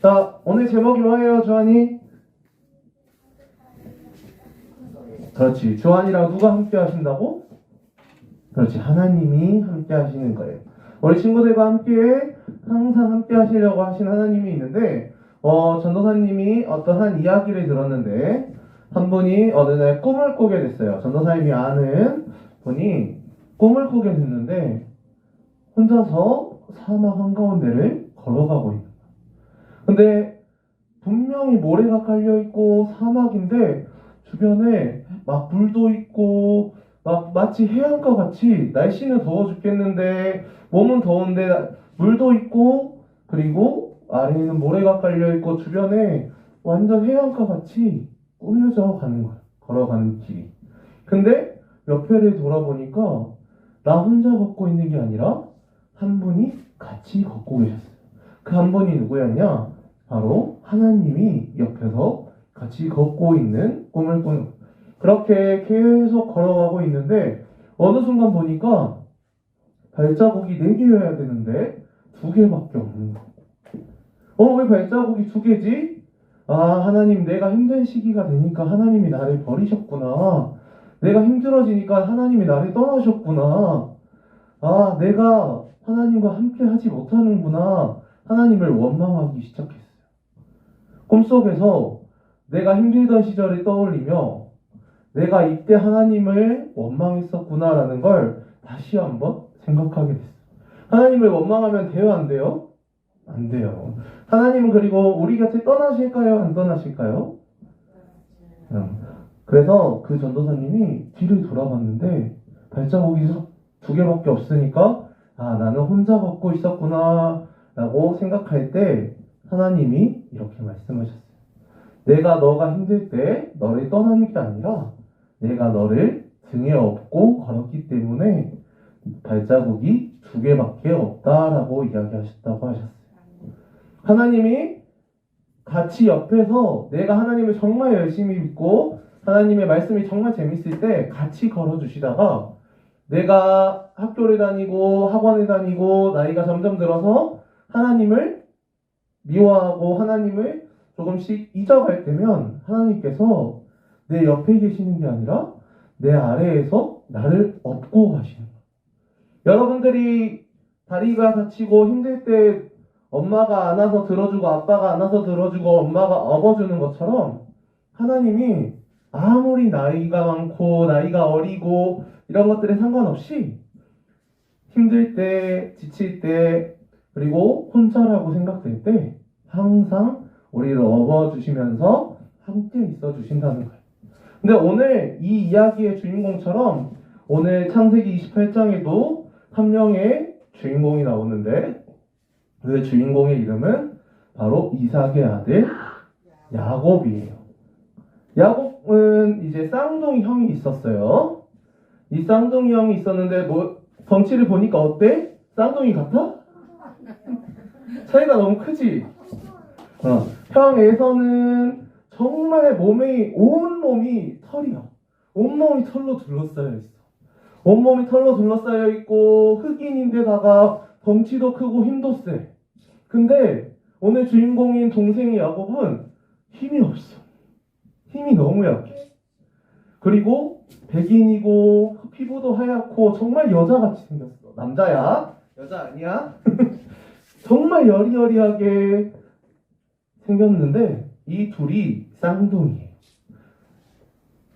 자, 오늘 제목이 뭐예요, 주한이? 그렇지. 주한이랑 누가 함께 하신다고? 그렇지. 하나님이 함께 하시는 거예요. 우리 친구들과 함께 항상 함께 하시려고 하신 하나님이 있는데, 어, 전도사님이 어떤 한 이야기를 들었는데, 한 분이 어느 날 꿈을 꾸게 됐어요. 전도사님이 아는 분이 꿈을 꾸게 됐는데, 혼자서 사막 한가운데를 걸어가고 있는. 근데 분명히 모래가 깔려 있고 사막인데 주변에 막 물도 있고 막 마치 해안가 같이 날씨는 더워 죽겠는데 몸은 더운데 물도 있고 그리고 아래에는 모래가 깔려 있고 주변에 완전 해안가 같이 꾸며져 가는 거야. 걸어가는 길이. 근데 옆에를 돌아보니까 나 혼자 걷고 있는 게 아니라 한 분이 같이 걷고 계셨어요. 그 한 분이 누구였냐 바로 하나님이 옆에서 같이 걷고 있는 꿈을 꾸는. 그렇게 계속 걸어가고 있는데 어느 순간 보니까 발자국이 네 개여야 되는데 두 개밖에 없는 거예요. 어, 왜 발자국이 두 개지? 아, 하나님 내가 힘든 시기가 되니까 하나님이 나를 버리셨구나. 내가 힘들어지니까 하나님이 나를 떠나셨구나. 아, 내가 하나님과 함께 하지 못하는구나. 하나님을 원망하기 시작했어요. 꿈속에서 내가 힘들던 시절을 떠올리며 내가 이때 하나님을 원망했었구나라는 걸 다시 한번 생각하게 됐어요. 하나님을 원망하면 돼요, 안 돼요? 안 돼요. 하나님은 그리고 우리 곁에 떠나실까요, 안 떠나실까요? 음. 그래서 그 전도사님이 뒤를 돌아봤는데 발자국이 두 개밖에 없으니까 아, 나는 혼자 걷고 있었구나 라고 생각할 때 하나님이 이렇게 말씀하셨어요. 내가 너가 힘들 때 너를 떠나는 게 아니라 내가 너를 등에 업고 걸었기 때문에 발자국이 두 개밖에 없다라고 이야기하셨다고 하셨어요. 하나님이 같이 옆에서 내가 하나님을 정말 열심히 믿고 하나님의 말씀이 정말 재밌을 때 같이 걸어주시다가 내가 학교를 다니고 학원을 다니고 나이가 점점 들어서 하나님을 미워하고 하나님을 조금씩 잊어갈 때면 하나님께서 내 옆에 계시는 게 아니라 내 아래에서 나를 업고 가시는 거예요. 여러분들이 다리가 다치고 힘들 때 엄마가 안아서 들어주고 아빠가 안아서 들어주고 엄마가 업어주는 것처럼 하나님이 아무리 나이가 많고 나이가 어리고 이런 것들에 상관없이 힘들 때 지칠 때 그리고 혼자라고 생각될 때 항상 우리를 업어주시면서 함께 있어 주신다는 거예요. 근데 오늘 이 이야기의 주인공처럼 오늘 창세기 28장에도 한 명의 주인공이 나오는데 그 주인공의 이름은 바로 이삭의 아들 야곱이에요. 야곱은 이제 쌍둥이 형이 있었어요. 이 쌍둥이 형이 있었는데 뭐 덩치를 보니까 어때? 쌍둥이 같아? 차이가 너무 크지? 어. 형 에서는 정말 몸이 온 몸이 털이야. 온 몸이 털로 둘러싸여 있어. 온 몸이 털로 둘러싸여 있고 흑인인데다가 덩치도 크고 힘도 세. 근데 오늘 주인공인 동생이 야곱은 힘이 없어. 힘이 너무 약해. 그리고 백인이고 피부도 하얗고 정말 여자같이 생겼어. 남자야. 여자 아니야? 정말 여리여리하게 생겼는데 이 둘이 쌍둥이에요.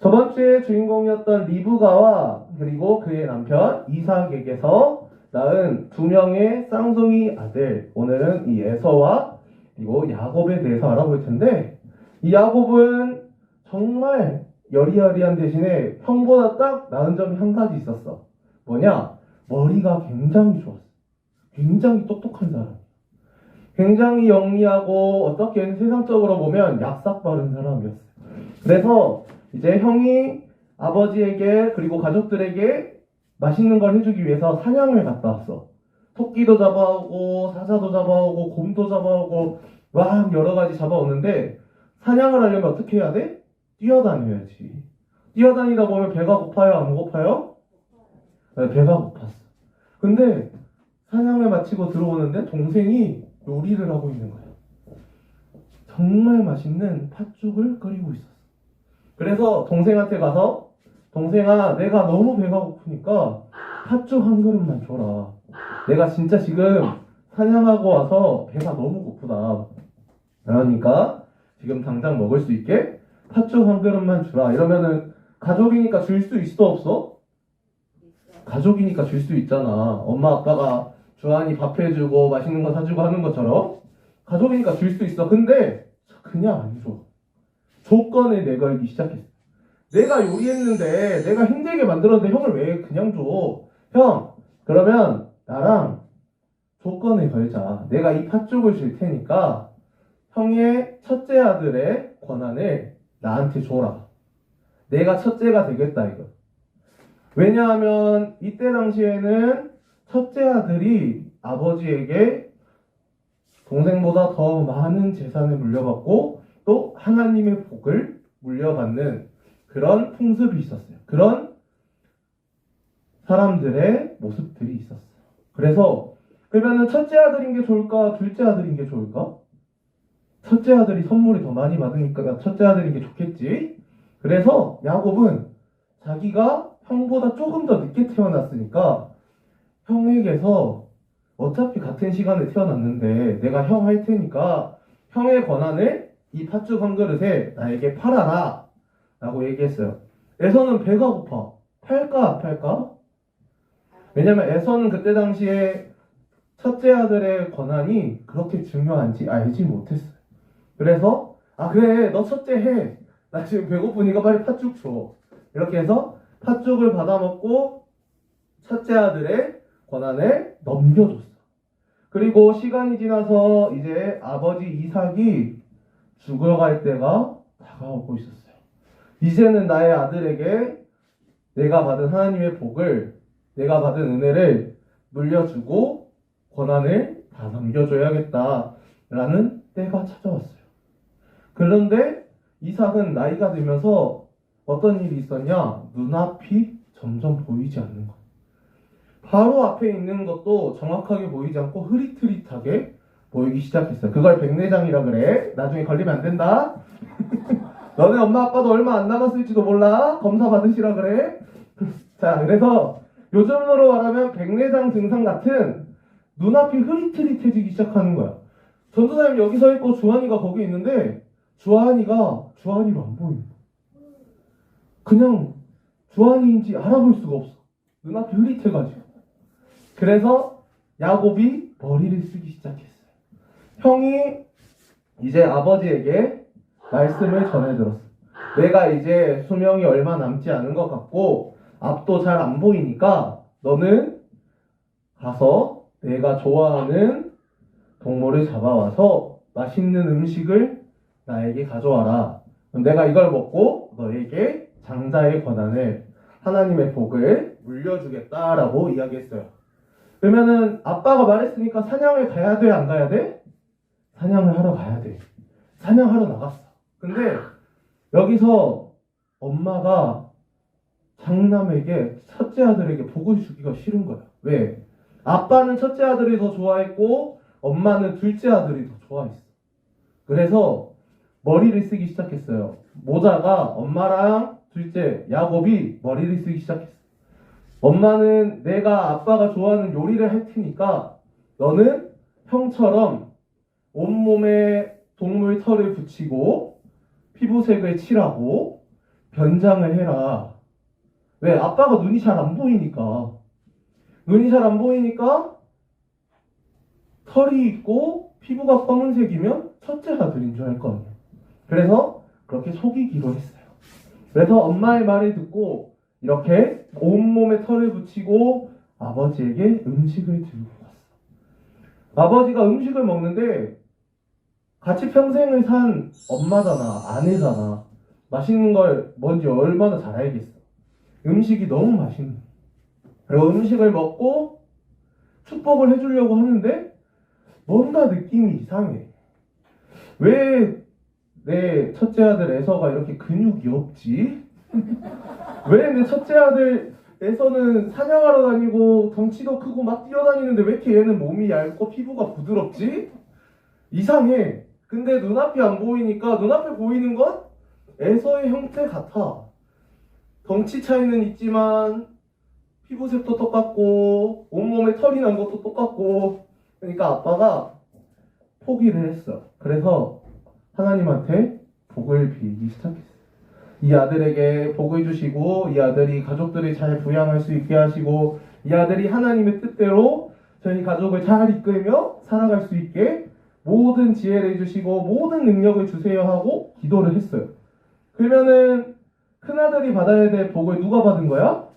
저번 주에 주인공이었던 리브가와 그리고 그의 남편 이삭에게서 낳은 두 명의 쌍둥이 아들 오늘은 이 에서와 그리고 야곱에 대해서 알아볼 텐데 이 야곱은 정말 여리여리한 대신에 형보다 딱 나은 점이 한 가지 있었어. 뭐냐? 머리가 굉장히 좋았어. 굉장히 똑똑한 사람. 굉장히 영리하고 어떻게 세상적으로 보면 약삭 바른 사람이었어요. 그래서 이제 형이 아버지에게 그리고 가족들에게 맛있는 걸 해주기 위해서 사냥을 갔다 왔어. 토끼도 잡아오고 사자도 잡아오고 곰도 잡아오고 막 여러 가지 잡아오는데 사냥을 하려면 어떻게 해야 돼? 뛰어다녀야지. 뛰어다니다 보면 배가 고파요? 안 고파요? 네, 배가 고팠어. 근데 사냥을 마치고 들어오는데 동생이 요리를 하고 있는 거예요. 정말 맛있는 팥죽을 끓이고 있었어. 그래서 동생한테 가서 동생아 내가 너무 배가 고프니까 팥죽 한 그릇만 줘라. 내가 진짜 지금 사냥하고 와서 배가 너무 고프다. 그러니까 지금 당장 먹을 수 있게 팥죽 한 그릇만 주라. 이러면은 가족이니까 줄 수 있어 없어? 가족이니까 줄 수 있잖아. 엄마 아빠가 주한이 밥 해주고 맛있는 거 사주고 하는 것처럼 가족이니까 줄 수 있어. 근데 그냥 안 줘. 조건을 내걸기 시작했어. 내가 요리했는데 내가 힘들게 만들었는데 형을 왜 그냥 줘? 형 그러면 나랑 조건을 걸자. 내가 이 팥죽을 줄 테니까 형의 첫째 아들의 권한을 나한테 줘라. 내가 첫째가 되겠다 이거. 왜냐하면 이때 당시에는 첫째 아들이 아버지에게 동생보다 더 많은 재산을 물려받고 또 하나님의 복을 물려받는 그런 풍습이 있었어요. 그런 사람들의 모습들이 있었어요. 그래서 그러면은 첫째 아들인 게 좋을까, 둘째 아들인 게 좋을까? 첫째 아들이 선물이 더 많이 받으니까 첫째 아들인 게 좋겠지. 그래서 야곱은 자기가 형보다 조금 더 늦게 태어났으니까 형에게서 어차피 같은 시간에 태어났는데 내가 형 할 테니까 형의 권한을 이 팥죽 한 그릇에 나에게 팔아라 라고 얘기했어요. 에서는 배가 고파. 팔까 안 팔까? 왜냐면 에서는 그때 당시에 첫째 아들의 권한이 그렇게 중요한지 알지 못했어요. 그래서 아 그래 너 첫째 해. 나 지금 배고프니까 빨리 팥죽 줘. 이렇게 해서 팥죽을 받아먹고 첫째 아들의 권한을 넘겨줬어. 그리고 시간이 지나서 이제 아버지 이삭이 죽어갈 때가 다가오고 있었어요. 이제는 나의 아들에게 내가 받은 하나님의 복을, 내가 받은 은혜를 물려주고 권한을 다 넘겨줘야겠다라는 때가 찾아왔어요. 그런데 이삭은 나이가 들면서 어떤 일이 있었냐? 눈앞이 점점 보이지 않는 것. 바로 앞에 있는 것도 정확하게 보이지 않고 흐릿흐릿하게 보이기 시작했어요. 그걸 백내장이라 그래. 나중에 걸리면 안 된다. 너네 엄마 아빠도 얼마 안 남았을지도 몰라. 검사 받으시라 그래. 자, 그래서 요즘으로 말하면 백내장 증상 같은 눈앞이 흐릿흐릿해지기 시작하는 거야. 전도사님 여기 서 있고 주한이가 거기 있는데 주한이가 주한이로 안 거야. 그냥 주한이인지 알아볼 수가 없어. 눈앞이 흐릿해가지고. 그래서 야곱이 머리를 쓰기 시작했어요. 형이 이제 아버지에게 말씀을 전해들었어. 내가 이제 수명이 얼마 남지 않은 것 같고 앞도 잘 안 보이니까 너는 가서 내가 좋아하는 동물을 잡아와서 맛있는 음식을 나에게 가져와라. 내가 이걸 먹고 너에게 장자의 권한을 하나님의 복을 물려주겠다라고 이야기했어요. 그러면은 아빠가 말했으니까 사냥을 가야 돼, 안 가야 돼? 사냥을 하러 가야 돼. 사냥하러 나갔어. 근데 여기서 엄마가 장남에게 첫째 아들에게 복을 주기가 싫은 거야. 왜? 아빠는 첫째 아들이 더 좋아했고 엄마는 둘째 아들이 더 좋아했어. 그래서 머리를 쓰기 시작했어요. 모자가 엄마랑 둘째 야곱이 머리를 쓰기 시작했어. 엄마는 내가 아빠가 좋아하는 요리를 할 테니까 너는 형처럼 온몸에 동물 털을 붙이고 피부색을 칠하고 변장을 해라. 왜? 아빠가 눈이 잘 안 보이니까. 눈이 잘 안 보이니까 털이 있고 피부가 검은색이면 첫째 아들인 줄 알거 아니야. 그래서 그렇게 속이기로 했어요. 그래서 엄마의 말을 듣고 이렇게 온몸에 털을 붙이고 아버지에게 음식을 들고 갔어. 아버지가 음식을 먹는데 같이 평생을 산 엄마잖아, 아내잖아. 맛있는 걸 뭔지 얼마나 잘 알겠어. 음식이 너무 맛있는. 그리고 음식을 먹고 축복을 해주려고 하는데 뭔가 느낌이 이상해. 왜 내 첫째 아들 에서가 이렇게 근육이 없지? 왜 내 첫째 아들 에서는 사냥하러 다니고 덩치도 크고 막 뛰어다니는데 왜 이렇게 얘는 몸이 얇고 피부가 부드럽지? 이상해. 근데 눈앞이 안 보이니까 눈앞에 보이는 건 에서의 형태 같아. 덩치 차이는 있지만 피부색도 똑같고 온몸에 털이 난 것도 똑같고 그러니까 아빠가 포기를 했어. 그래서 하나님한테 복을 빌기 시작했어. 이 아들에게 복을 주시고 이 아들이 가족들을 잘 부양할 수 있게 하시고 이 아들이 하나님의 뜻대로 저희 가족을 잘 이끌며 살아갈 수 있게 모든 지혜를 주시고 모든 능력을 주세요 하고 기도를 했어요. 그러면은 큰아들이 받아야 될 복을 누가 받은 거야?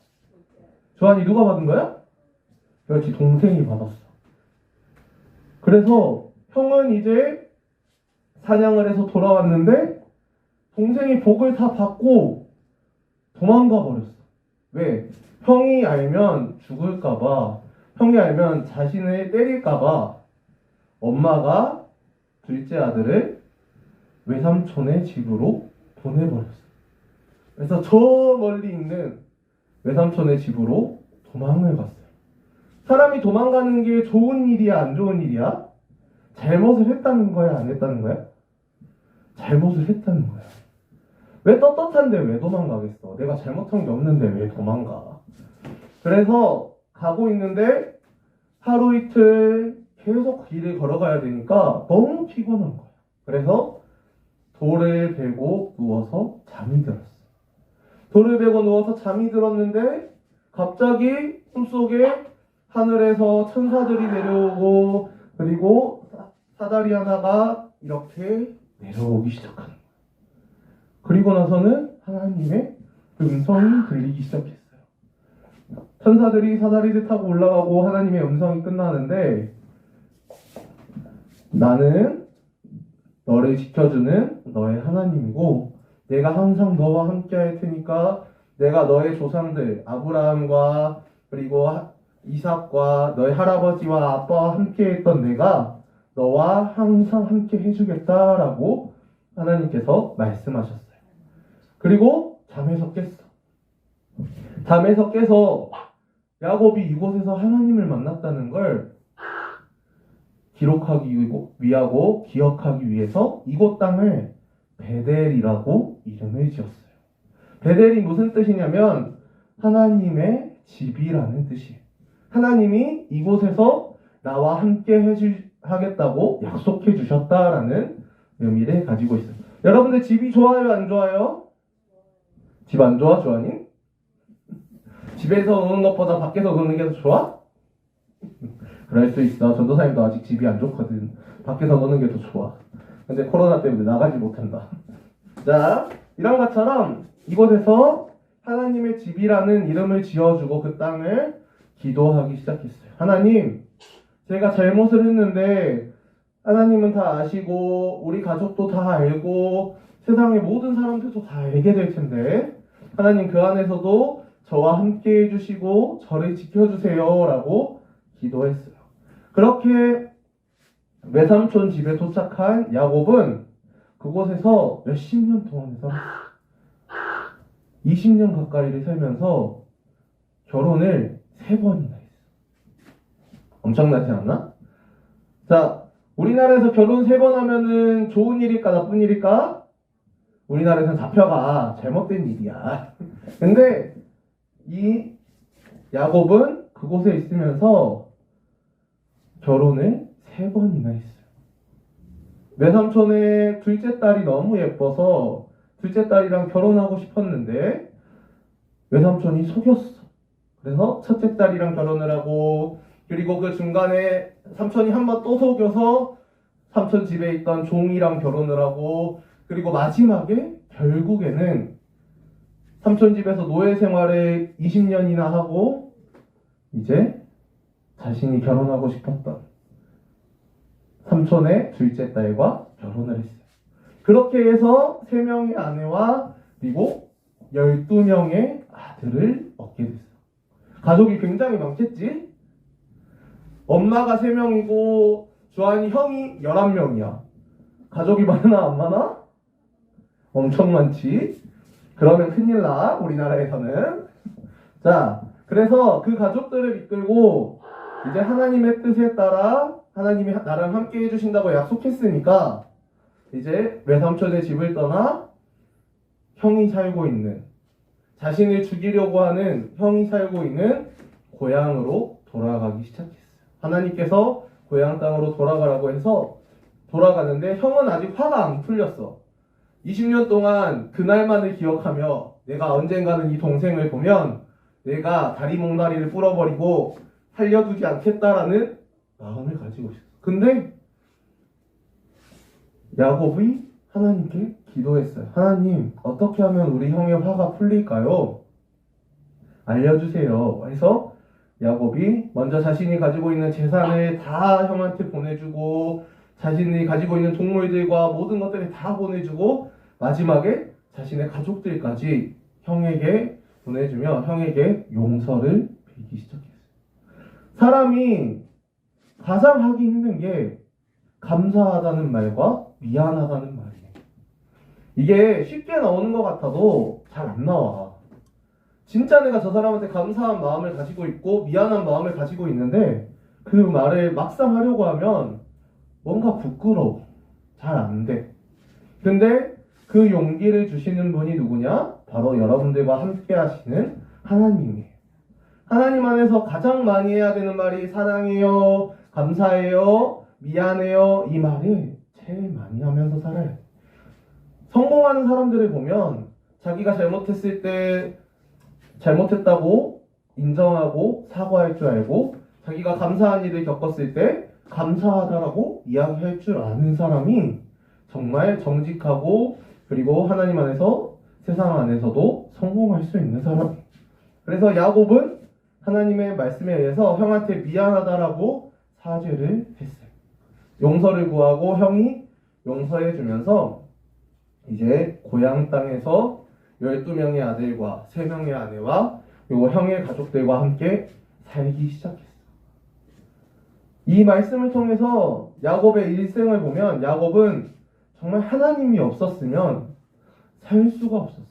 조한이 누가 받은 거야? 그렇지 동생이 받았어. 그래서 형은 이제 사냥을 해서 돌아왔는데 동생이 복을 다 받고 도망가 버렸어. 왜? 형이 알면 죽을까봐, 형이 알면 자신을 때릴까봐 엄마가 둘째 아들을 외삼촌의 집으로 보내버렸어. 그래서 저 멀리 있는 외삼촌의 집으로 도망을 갔어요. 사람이 도망가는 게 좋은 일이야, 안 좋은 일이야? 잘못을 했다는 거야, 안 했다는 거야? 잘못을 했다는 거야. 왜 떳떳한데 왜 도망가겠어? 내가 잘못한 게 없는데 왜 도망가? 그래서 가고 있는데 하루 이틀 계속 길을 걸어가야 되니까 너무 피곤한 거야. 그래서 돌을 베고 누워서 잠이 들었어. 돌을 베고 누워서 잠이 들었는데 갑자기 꿈속에 하늘에서 천사들이 내려오고 그리고 사- 사다리 하나가 이렇게 내려오기 거야. 그리고 나서는 하나님의 음성이 들리기 시작했어요. 천사들이 사다리를 타고 올라가고 하나님의 음성이 끝나는데 나는 너를 지켜주는 너의 하나님이고 내가 항상 너와 함께 할 테니까 내가 너의 조상들 아브라함과 그리고 하- 이삭과 너의 할아버지와 아빠와 함께 했던 내가 너와 항상 함께 해주겠다라고 하나님께서 말씀하셨어요. 그리고 잠에서 깼어. 잠에서 깨서 야곱이 이곳에서 하나님을 만났다는 걸 기록하기 위- 위하고 기억하기 위해서 이곳 땅을 베델이라고 이름을 지었어요. 베델이 무슨 뜻이냐면 하나님의 집이라는 뜻이에요. 하나님이 이곳에서 나와 함께 해주, 하겠다고 약속해 주셨다라는 의미를 가지고 있어요. 여러분들 집이 좋아요, 안 좋아요? 집 안 좋아, 좋아님? 집에서 노는 것보다 밖에서 노는 게 더 좋아? 그럴 수 있어. 전도사님도 아직 집이 안 좋거든. 밖에서 노는 게 더 좋아. 근데 코로나 때문에 나가지 못한다. 자, 이런 것처럼 이곳에서 하나님의 집이라는 이름을 지어주고 그 땅을 기도하기 시작했어요. 하나님, 제가 잘못을 했는데 하나님은 다 아시고 우리 가족도 다 알고 세상의 모든 사람들도 다 알게 될 텐데 하나님 그 안에서도 저와 함께 해주시고 저를 지켜주세요 라고 기도했어요. 그렇게 외삼촌 집에 도착한 야곱은 그곳에서 몇십 년 동안 살았어요. 20년 가까이를 살면서 결혼을 세 번이나 했어. 엄청나지 않나? 자, 우리나라에서 결혼 세 번 하면은 좋은 일일까 나쁜 일일까? 우리나라에서는 잡혀가 잘못된 일이야. 근데 이 야곱은 그곳에 있으면서 결혼을 세 번이나 했어요. 외삼촌의 둘째 딸이 너무 예뻐서 둘째 딸이랑 결혼하고 싶었는데 외삼촌이 속였어. 그래서 첫째 딸이랑 결혼을 하고 그리고 그 중간에 삼촌이 한 번 또 속여서 삼촌 집에 있던 종이랑 결혼을 하고 그리고 마지막에 결국에는 삼촌 집에서 노예 생활을 20년이나 하고 이제 자신이 결혼하고 싶었던 삼촌의 둘째 딸과 결혼을 했어요. 그렇게 해서 세 명의 아내와 그리고 12명의 아들을 얻게 됐어요. 가족이 굉장히 많겠지? 엄마가 3명이고 주한이 형이 11명이야. 가족이 많아 안 많아? 엄청 많지? 그러면 큰일 나 우리나라에서는 자 그래서 그 가족들을 이끌고 이제 하나님의 뜻에 따라 하나님이 나랑 함께 해주신다고 약속했으니까 이제 외삼촌의 집을 떠나 형이 살고 있는 자신을 죽이려고 하는 형이 살고 있는 고향으로 돌아가기 시작했어요. 하나님께서 고향 땅으로 돌아가라고 해서 돌아가는데 형은 아직 화가 안 풀렸어. 20년 동안 그날만을 기억하며 내가 언젠가는 이 동생을 보면 내가 다리 몽다리를 뿌려버리고 살려두지 않겠다라는 마음을 가지고 있었어. 근데 야곱이 하나님께 기도했어요. 하나님, 어떻게 하면 우리 형의 화가 풀릴까요? 알려주세요. 그래서 야곱이 먼저 자신이 가지고 있는 재산을 다 형한테 보내주고 자신이 가지고 있는 동물들과 모든 것들을 다 보내주고 마지막에 자신의 가족들까지 형에게 보내주며 형에게 용서를 빌기 시작했어요. 사람이 가장 하기 힘든 게 감사하다는 말과 미안하다는 말이에요. 이게 쉽게 나오는 것 같아도 잘 안 나와. 진짜 내가 저 사람한테 감사한 마음을 가지고 있고 미안한 마음을 가지고 있는데 그 말을 막상 하려고 하면 뭔가 부끄러워. 잘 안 돼. 근데 그 용기를 주시는 분이 누구냐? 바로 여러분들과 함께 하시는 하나님이에요. 하나님 안에서 가장 많이 해야 되는 말이 사랑해요, 감사해요, 미안해요 이 말을 제일 많이 하면서 살아야 돼. 성공하는 사람들을 보면 자기가 잘못했을 때 잘못했다고 인정하고 사과할 줄 알고 자기가 감사한 일을 겪었을 때 감사하다라고 이야기할 줄 아는 사람이 정말 정직하고 그리고 하나님 안에서 세상 안에서도 성공할 수 있는 사람. 그래서 야곱은 하나님의 말씀에 의해서 형한테 미안하다라고 사죄를 했어요. 용서를 구하고 형이 용서해 주면서 이제 고향 땅에서 12명의 아들과 3명의 아내와 그리고 형의 가족들과 함께 살기 시작했어. 이 말씀을 통해서 야곱의 일생을 보면 야곱은 정말 하나님이 없었으면 살 수가 없었어.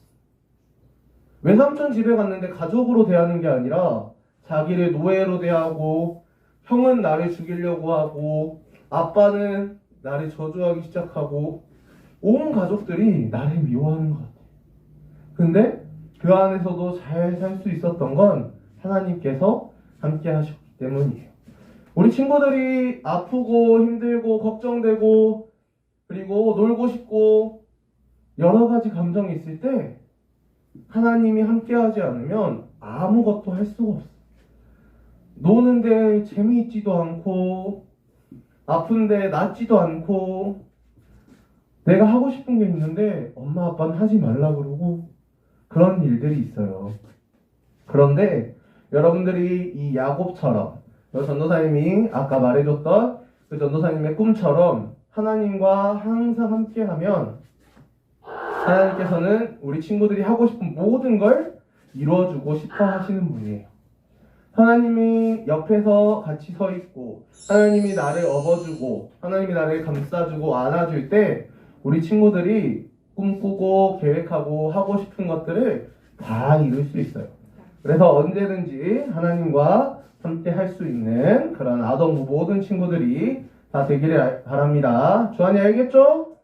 외삼촌 집에 갔는데 가족으로 대하는 게 아니라 자기를 노예로 대하고 형은 나를 죽이려고 하고 아빠는 나를 저주하기 시작하고 온 가족들이 나를 미워하는 것 같아. 근데 그 안에서도 잘 살 수 있었던 건 하나님께서 함께 하셨기 때문이에요. 우리 친구들이 아프고 힘들고 걱정되고 그리고 놀고 싶고 여러 가지 감정이 있을 때 하나님이 함께 하지 않으면 아무것도 할 수가 없어. 노는데 재미있지도 않고 아픈데 낫지도 않고 내가 하고 싶은 게 있는데 엄마 아빠는 하지 말라 그러고 그런 일들이 있어요. 그런데 여러분들이 이 야곱처럼 그 전도사님이 아까 말해줬던 그 전도사님의 꿈처럼 하나님과 항상 함께하면 하나님께서는 우리 친구들이 하고 싶은 모든 걸 이루어주고 싶어 하시는 분이에요. 하나님이 옆에서 같이 서 있고 하나님이 나를 업어주고 하나님이 나를 감싸주고 안아줄 때 우리 친구들이 꿈꾸고 계획하고 하고 싶은 것들을 다 이룰 수 있어요. 그래서 언제든지 하나님과 함께 할 수 있는 그런 아동부 모든 친구들이 다 되기를 바랍니다. 주한이 알겠죠?